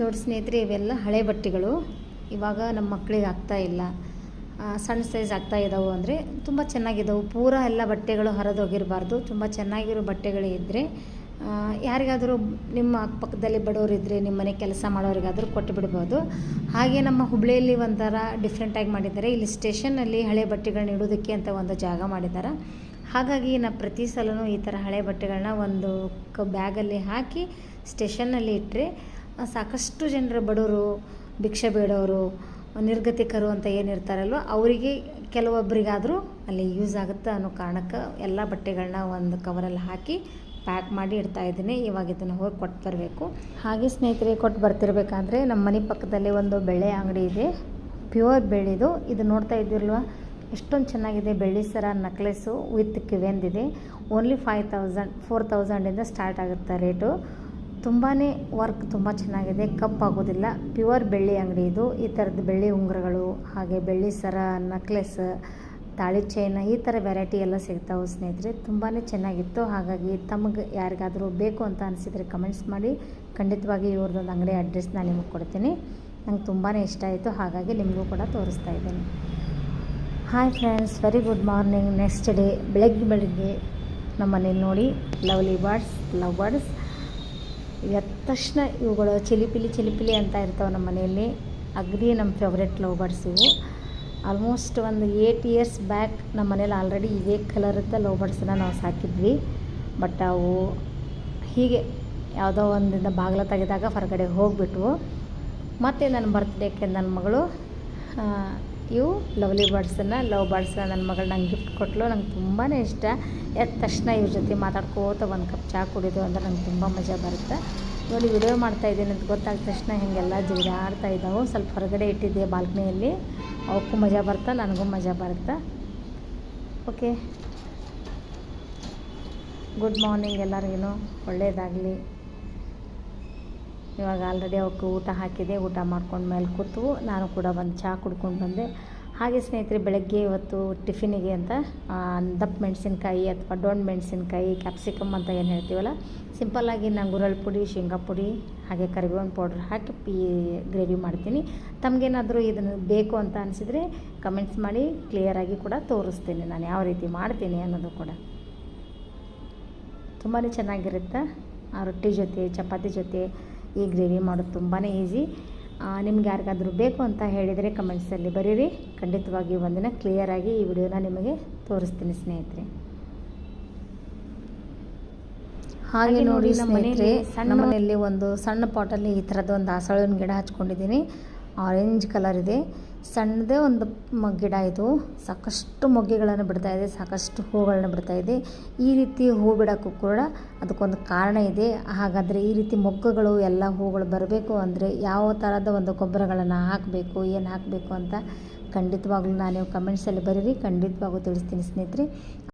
ನೋಡಿ ಸ್ನೇಹಿತರೆ, ಇವೆಲ್ಲ ಹಳೆ ಬಟ್ಟೆಗಳು. ಇವಾಗ ನಮ್ಮ ಮಕ್ಕಳಿಗೆ ಆಗ್ತಾ ಇಲ್ಲ. ಸಣ್ಣ ಸೈಜ್ ಆಗ್ತಾ ಇದ್ದಾವೆ ಅಂದರೆ ತುಂಬ ಚೆನ್ನಾಗಿದ್ದಾವೆ ಪೂರ ಎಲ್ಲ ಬಟ್ಟೆಗಳು ಹರಿದೋಗಿರಬಾರ್ದು ತುಂಬ ಚೆನ್ನಾಗಿರೋ ಬಟ್ಟೆಗಳು ಇದ್ದರೆ ಯಾರಿಗಾದರೂ ನಿಮ್ಮ ಅಕ್ಕಪಕ್ಕದಲ್ಲಿ ಬಡವರಿದ್ದರೆ ನಿಮ್ಮ ಮನೆ ಕೆಲಸ ಮಾಡೋರಿಗಾದರೂ ಕೊಟ್ಟು ಬಿಡ್ಬೋದು. ಹಾಗೆ ನಮ್ಮ ಹುಬ್ಳಿಯಲ್ಲಿ ಒಂಥರ ಡಿಫ್ರೆಂಟಾಗಿ ಮಾಡಿದ್ದಾರೆ. ಇಲ್ಲಿ ಸ್ಟೇಷನ್ನಲ್ಲಿ ಹಳೆ ಬಟ್ಟೆಗಳನ್ನ ಇಡೋದಕ್ಕೆ ಅಂತ ಒಂದು ಜಾಗ ಮಾಡಿದ್ದಾರೆ. ಹಾಗಾಗಿ ನಾ ಪ್ರತಿ ಸಲವೂ ಈ ಥರ ಹಳೆ ಬಟ್ಟೆಗಳನ್ನ ಒಂದು ಕ ಬ್ಯಾಗಲ್ಲಿ ಹಾಕಿ ಸ್ಟೇಷನ್ನಲ್ಲಿ ಇಟ್ಟರೆ ಸಾಕಷ್ಟು ಜನರು ಬಡವರು, ಭಿಕ್ಷೆ ಬೇಡವರು, ನಿರ್ಗತಿಕರು ಅಂತ ಏನಿರ್ತಾರಲ್ವ, ಅವರಿಗೆ ಕೆಲವೊಬ್ಬರಿಗಾದರೂ ಅಲ್ಲಿ ಯೂಸ್ ಆಗುತ್ತೆ ಅನ್ನೋ ಕಾರಣಕ್ಕೆ ಎಲ್ಲ ಬಟ್ಟೆಗಳನ್ನ ಒಂದು ಕವರಲ್ಲಿ ಹಾಕಿ ಪ್ಯಾಕ್ ಮಾಡಿ ಇಡ್ತಾ ಇದ್ದೀನಿ. ಇವಾಗ ಇದನ್ನು ಹೋಗಿ ಕೊಟ್ಟು ಬರಬೇಕು. ಹಾಗೆ ಸ್ನೇಹಿತರೆ, ಕೊಟ್ಟು ಬರ್ತಿರ್ಬೇಕಾದ್ರೆ ನಮ್ಮ ಮನೆ ಪಕ್ಕದಲ್ಲಿ ಒಂದು ಬೆಳೆ ಅಂಗಡಿ ಇದೆ. ಪ್ಯೂರ್ ಬೆಳ್ಳಿದು ಇದು. ನೋಡ್ತಾ ಇದ್ದಿರಲ್ವ? ಎಷ್ಟೊಂದು ಚೆನ್ನಾಗಿದೆ. ಬೆಳ್ಳಿ ಸರ ನಕ್ಲೆಸ್ಸು ವಿತ್ ಕಿವೆಂದಿದೆ ಓನ್ಲಿ ಫೈವ್ ತೌಸಂಡ್ ಫೋರ್ ತೌಸಂಡಿಂದ ಸ್ಟಾರ್ಟ್ ಆಗುತ್ತೆ ರೇಟು ತುಂಬಾ ವರ್ಕ್ ತುಂಬ ಚೆನ್ನಾಗಿದೆ ಕಪ್ಪಾಗೋದಿಲ್ಲ ಪ್ಯೂರ್ ಬೆಳ್ಳಿ ಅಂಗಡಿ ಇದು. ಈ ಥರದ ಬೆಳ್ಳಿ ಉಂಗುರಗಳು, ಹಾಗೆ ಬೆಳ್ಳಿ ಸರ ನಕ್ಲೆಸ್ ತಾಳಿ ಚೈನ್ ಈ ಥರ ವೆರೈಟಿ ಎಲ್ಲ ಸಿಗ್ತಾವೆ ಸ್ನೇಹಿತರೆ. ತುಂಬಾ ಚೆನ್ನಾಗಿತ್ತು. ಹಾಗಾಗಿ ತಮಗೆ ಯಾರಿಗಾದರೂ ಬೇಕು ಅಂತ ಅನಿಸಿದರೆ ಕಮೆಂಟ್ಸ್ ಮಾಡಿ. ಖಂಡಿತವಾಗಿ ಇವ್ರದ್ದೊಂದು ಅಂಗಡಿ ಅಡ್ರೆಸ್ ನಾನು ನಿಮಗೆ ಕೊಡ್ತೀನಿ. ನಂಗೆ ತುಂಬಾ ಇಷ್ಟ ಆಯಿತು. ಹಾಗಾಗಿ ನಿಮಗೂ ಕೂಡ ತೋರಿಸ್ತಾ ಇದ್ದೀನಿ. Hi friends very good morning next day ಬೆಳಗ್ಗೆ ಬೆಳಗ್ಗೆ ನಮ್ಮನೆ ನೋಡಿ ಲವ್ಲಿ ಬರ್ಡ್ಸ್ ಲವ್ ಬರ್ಡ್ಸ್ ಎದ್ದ ತಕ್ಷಣ ಇವುಗಳು ಚಿಲಿಪಿಲಿ ಚಿಲಿಪಿಲಿ ಅಂತ ಇರ್ತಾವೆ ನಮ್ಮ ಮನೆಯಲ್ಲಿ. ಅಗದಿ ನಮ್ಮ ಫೇವ್ರೆಟ್ ಲವ್ ಬರ್ಡ್ಸ್ ಇವು. ಆಲ್ಮೋಸ್ಟ್ ಒಂದು ಏಯ್ಟ್ ಇಯರ್ಸ್ ಬ್ಯಾಕ್ ನಮ್ಮ ಮನೇಲಿ ಆಲ್ರೆಡಿ ಇದೇ ಕಲರ್ದ ಲವ್ ಬರ್ಡ್ಸನ್ನ ನಾವು ಸಾಕಿದ್ವಿ. ಬಟ್ ಅವು ಹೀಗೆ ಯಾವುದೋ ಒಂದಿಂದ ಬಾಗಿಲ ತೆಗೆದಾಗ ಹೊರಗಡೆ ಹೋಗಿಬಿಟ್ವು. ಮತ್ತು ನನ್ನ ಬರ್ತ್ಡೇಕ್ಕೆ ನನ್ನ ಮಗಳು ಇವು ಲವ್ಲಿ ಬರ್ಡ್ಸನ್ನು, ಲವ್ ಬರ್ಡ್ಸನ್ನ ನನ್ನ ಮಗಳು ನಂಗೆ ಗಿಫ್ಟ್ ಕೊಟ್ಟಲು ನಂಗೆ ತುಂಬಾ ಇಷ್ಟ. ಎದ್ದ ತಕ್ಷಣ ಇವ್ರ ಜೊತೆ ಮಾತಾಡ್ಕೋತ ಒಂದು ಕಪ್ ಚಹಾ ಕುಡಿದು ಅಂದರೆ ನಂಗೆ ತುಂಬ ಮಜಾ ಬರುತ್ತೆ. ನೋಡಿ, ವಿಡಿಯೋ ಮಾಡ್ತಾ ಇದ್ದೀನಿ ಅಂತ ಗೊತ್ತಾದ ತಕ್ಷಣ ಹೀಗೆಲ್ಲ ಜಿಗಿದಾಡ್ತಾ ಇದ್ದಾವೆ. ಸ್ವಲ್ಪ ಹೊರಗಡೆ ಇಟ್ಟಿದ್ದೆ ಬಾಲ್ಕನಿಯಲ್ಲಿ. ಅವಕ್ಕೂ ಮಜಾ ಬರ್ತಾ ನನಗೂ ಮಜಾ ಬರುತ್ತೆ. ಓಕೆ. ಗುಡ್ ಮಾರ್ನಿಂಗ್ ಎಲ್ಲರಿಗೂ. ಒಳ್ಳೆಯದಾಗಲಿ ಇವಾಗ ಆಲ್ರೆಡಿ ಅವಕ್ಕೆ ಊಟ ಹಾಕಿದೆ, ಊಟ ಮಾಡ್ಕೊಂಡು ಮೇಲೆ ಕೂತು ನಾನು ಕೂಡ ಒಂದು ಚಹಾ ಕುಡ್ಕೊಂಡು ಬಂದೆ. ಹಾಗೆ ಸ್ನೇಹಿತರೆ, ಬೆಳಗ್ಗೆ ಇವತ್ತು ಟಿಫಿನಿಗೆ ಅಂತ ದಪ್ಪ ಮೆಣಸಿನ್ಕಾಯಿ ಅಥವಾ ಡೊಣ್ ಮೆಣಸಿನ್ಕಾಯಿ ಕ್ಯಾಪ್ಸಿಕಮ್ ಅಂತ ಏನು ಹೇಳ್ತೀವಲ್ಲ ಸಿಂಪಲ್ಲಾಗಿ ನಾನು ಗುರಳ್ ಪುಡಿ, ಶೇಂಗಾ ಪುಡಿ, ಹಾಗೆ ಕರಿಬೇವಿನ ಪೌಡ್ರ್ ಹಾಕಿ ಪೀ ಗ್ರೇವಿ ಮಾಡ್ತೀನಿ. ತಮಗೇನಾದರೂ ಇದನ್ನು ಬೇಕು ಅಂತ ಅನಿಸಿದರೆ ಕಮೆಂಟ್ಸ್ ಮಾಡಿ ಕ್ಲಿಯರಾಗಿ ಕೂಡ ತೋರಿಸ್ತೀನಿ. ನಾನು ಯಾವ ರೀತಿ ಮಾಡ್ತೀನಿ ಅನ್ನೋದು ಕೂಡ. ತುಂಬಾ ಚೆನ್ನಾಗಿರುತ್ತೆ. ರೊಟ್ಟಿ ಜೊತೆ, ಚಪಾತಿ ಜೊತೆ ಈ ಗ್ರೇವಿ ಮಾಡೋದು ತುಂಬಾ ಈಸಿ. ನಿಮ್ಗೆ ಯಾರಿಗಾದರೂ ಬೇಕು ಅಂತ ಹೇಳಿದರೆ ಕಮೆಂಟ್ಸಲ್ಲಿ ಬರೀರಿ. ಖಂಡಿತವಾಗಿ ಒಂದಿನ ಕ್ಲಿಯರಾಗಿ ಈ ವಿಡಿಯೋನ ನಿಮಗೆ ತೋರಿಸ್ತೀನಿ ಸ್ನೇಹಿತರೆ. ಹಾಗೆ ನೋಡಿ ನಮ್ಮ ಮನೆಯಲ್ಲಿ ಸಣ್ಣ ಮನೆಯಲ್ಲಿ ಒಂದು ಸಣ್ಣ ಪಾಟಲ್ಲಿ ಈ ಥರದ ಒಂದು ದಾಸಳಿನ ಗಿಡ ಹಚ್ಕೊಂಡಿದ್ದೀನಿ. ಆರೆಂಜ್ ಕಲರ್ ಇದೆ. ಸಣ್ಣದೇ ಒಂದು ಗಿಡ ಇದು. ಸಾಕಷ್ಟು ಮೊಗ್ಗೆಗಳನ್ನು ಬಿಡ್ತಾ ಇದೆ. ಸಾಕಷ್ಟು ಹೂಗಳನ್ನು ಬಿಡ್ತಾ ಇದೆ. ಈ ರೀತಿ ಹೂ ಬಿಡೋಕ್ಕೂ ಕೂಡ ಅದಕ್ಕೊಂದು ಕಾರಣ ಇದೆ. ಹಾಗಾದರೆ ಈ ರೀತಿ ಮೊಗ್ಗುಗಳು, ಎಲ್ಲ ಹೂಗಳು ಬರಬೇಕು ಅಂದರೆ ಯಾವ ಥರದ ಒಂದು ಗೊಬ್ಬರಗಳನ್ನು ಹಾಕಬೇಕು, ಏನು ಹಾಕಬೇಕು ಅಂತ ಖಂಡಿತವಾಗ್ಲೂ ನಾನು ಕಮೆಂಟ್ಸಲ್ಲಿ ಬರೀರಿ. ಖಂಡಿತವಾಗೂ ತಿಳಿಸ್ತೀನಿ ಸ್ನೇಹಿತರೆ.